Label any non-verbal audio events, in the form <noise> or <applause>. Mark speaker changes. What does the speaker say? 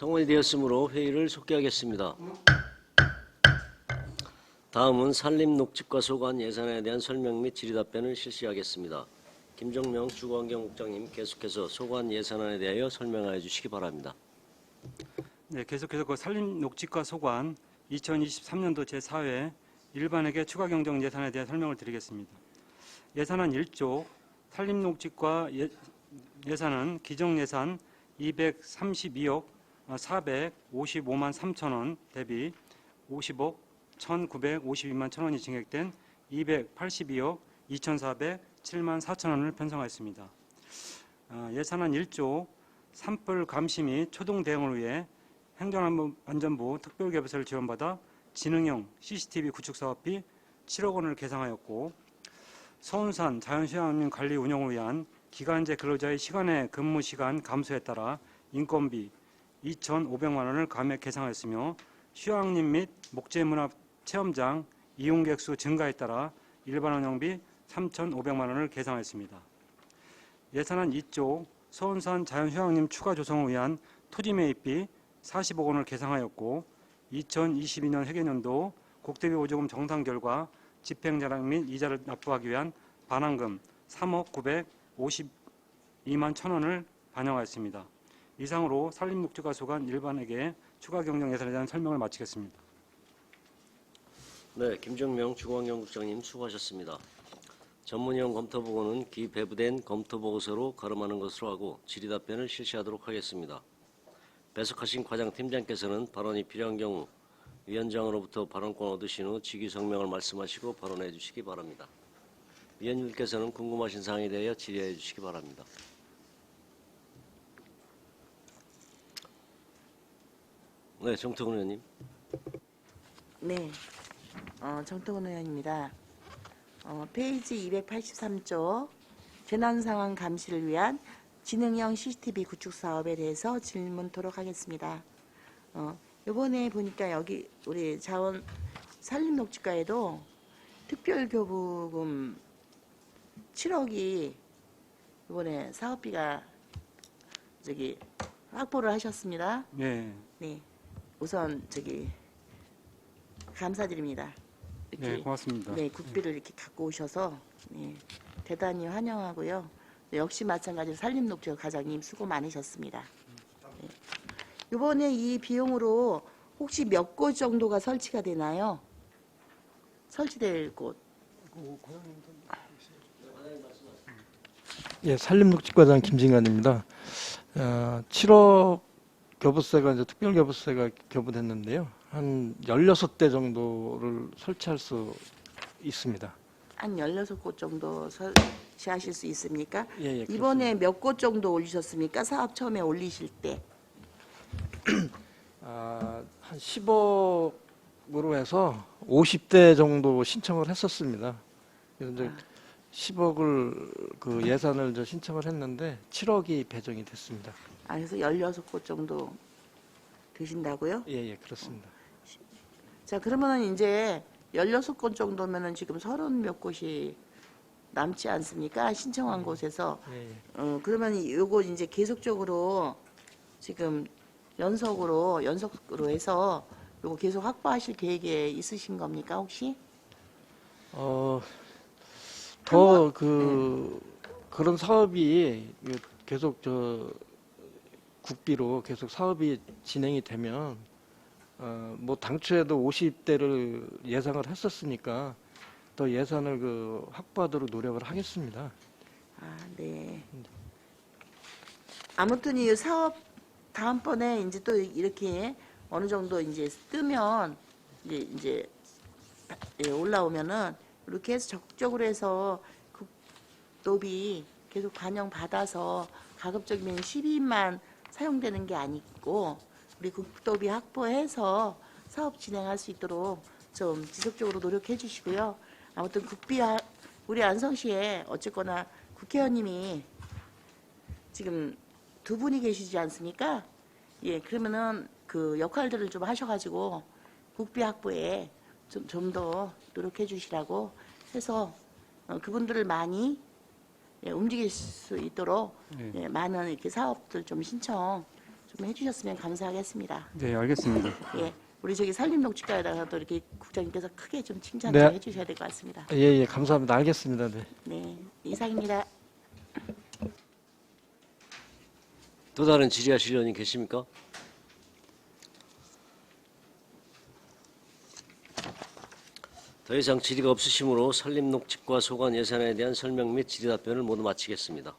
Speaker 1: 성원이 되었으므로 회의를 속개하겠습니다. 다음은 산림 녹집과 소관 예산에 대한 설명 및 질의 답변을 실시하겠습니다. 김정명 주거환경국장님 계속해서 소관 예산안에 대하여 설명하여 주시기 바랍니다.
Speaker 2: 네, 계속해서 그 산림 녹지과 소관 2023년도 제4회 일반에게 추가 경정 예산에 대한 설명을 드리겠습니다. 예산안 1조 산림 녹지과 예, 예산은 기정 예산 232억 455만 3천 원 대비 50억 1,952만 천 원이 증액된 282억 2,407만 4천 원을 편성하였습니다. 아, 예산안 1조 산불 감시 및 초동 대응을 위해 행정안전부 특별개발서를 지원받아 지능형 CCTV 구축 사업비 7억 원을 계상하였고 서운산 자연휴양림 관리 운영을 위한 기간제 근로자의 시간의 근무 시간 감소에 따라 인건비 2,500만 원을 감액 계상하였으며 휴양림 및 목재문화 체험장 이용객 수 증가에 따라 일반 운영비 3,500만 원을 계상하였습니다. 예산안 2조 서운산 자연휴양림 추가 조성을 위한 토지 매입비 40억 원을 계상하였고 2022년 회계년도 국대비 보조금 정산 결과 집행자랑 및 이자를 납부하기 위한 반환금 3억 952만 천 원을 반영하였습니다. 이상으로 산림녹지과 소관 일반에게 추가 경정 예산에 대한 설명을 마치겠습니다.
Speaker 1: 네, 김정명 주거환경국장님 수고하셨습니다. 전문위원 검토 보고는 기 배부된 검토 보고서로 가름하는 것으로 하고 질의 답변을 실시하도록 하겠습니다. 배석하신 과장 팀장께서는 발언이 필요한 경우 위원장으로부터 발언권 얻으신 후 직위 성명을 말씀하시고 발언해 주시기 바랍니다. 위원님께서는 궁금하신 사항에 대하여 질의해 주시기 바랍니다. 네, 정태근 의원님.
Speaker 3: 네, 어, 정태근 의원입니다. 어, 페이지 283조 재난 상황 감시를 위한 지능형 CCTV 구축 사업에 대해서 질문토록 하겠습니다. 어, 이번에 보니까 여기 우리 자원 산림녹지과에도 특별교부금 7억이 이번에 사업비가 저기 확보를 하셨습니다.
Speaker 2: 네,
Speaker 3: 네, 우선 저기 감사드립니다. 이렇게
Speaker 2: 네 고맙습니다.
Speaker 3: 네, 국비를 이렇게 갖고 오셔서 네, 대단히 환영하고요. 네, 역시 마찬가지로 산림녹지과 과장님 수고 많으셨습니다. 네. 이번에 이 비용으로 혹시 몇 곳 정도가 설치가 되나요? 설치될 곳.
Speaker 4: 예, 산림녹지과장 김진관입니다. 어, 7억 교부세가 이제 특별 교부세가 교부됐는데요. 한 16대 정도를 설치할 수 있습니다.
Speaker 3: 한 16곳 정도 설치하실 수 있습니까?
Speaker 4: 예, 예.
Speaker 3: 이번에 몇 곳 정도 올리셨습니까? 사업 처음에 올리실 때. <clears throat>
Speaker 4: 아, 한 10억으로 해서 50대 정도 신청을 했었습니다. 그래서 이제 10억을 그 예산을 저 신청을 했는데 7억이 배정이 됐습니다.
Speaker 3: 아, 그래서 16곳 정도 되신다고요?
Speaker 4: 예, 예, 그렇습니다.
Speaker 3: 자, 그러면은 이제 16곳 정도면은 지금 서른 몇 곳이 남지 않습니까? 신청한 곳에서.
Speaker 4: 예, 예.
Speaker 3: 어, 그러면 요거 이제 계속적으로 지금 연속으로, 연속으로 해서 요거 계속 확보하실 계획에 있으신 겁니까, 혹시?
Speaker 4: 어, 더 그 그런 사업이 그 계속 저 국비로 계속 사업이 진행이 되면 어, 뭐 당초에도 50대를 예상을 했었으니까 더 예산을 그 확보하도록 노력을 하겠습니다.
Speaker 3: 아, 네. 아무튼 이 사업 다음번에 이제 또 이렇게 어느 정도 이제 뜨면 이제 이제 예, 올라오면은 이렇게 해서 적극적으로 해서 국도비 계속 반영 받아서 가급적이면 12인만 사용되는 게 아니고 우리 국도비 확보해서 사업 진행할 수 있도록 좀 지속적으로 노력해 주시고요. 아무튼 국비 하- 우리 안성시에 어쨌거나 국회의원님이 지금 두 분이 계시지 않습니까? 예, 그러면은 그 역할들을 좀 하셔가지고 국비 확보에 좀좀더 노력해 주시라고 해서 어, 그분들을 많이 예, 움직일 수 있도록
Speaker 2: 네.
Speaker 3: 예, 많은 이렇게 사업들 좀 신청 좀 해주셨으면 감사하겠습니다.
Speaker 2: 네, 알겠습니다.
Speaker 3: 예, 우리 저기 산림녹지과에다가도 이렇게 국장님께서 크게 좀 칭찬
Speaker 4: 네.
Speaker 3: 좀 해주셔야 될 것 같습니다.
Speaker 4: 예, 예, 감사합니다. 알겠습니다. 네.
Speaker 3: 네, 이상입니다.
Speaker 1: 또 다른 질의하실 의원님 계십니까? 더 이상 질의가 없으시므로 산림녹지과 소관 예산에 대한 설명 및 질의 답변을 모두 마치겠습니다.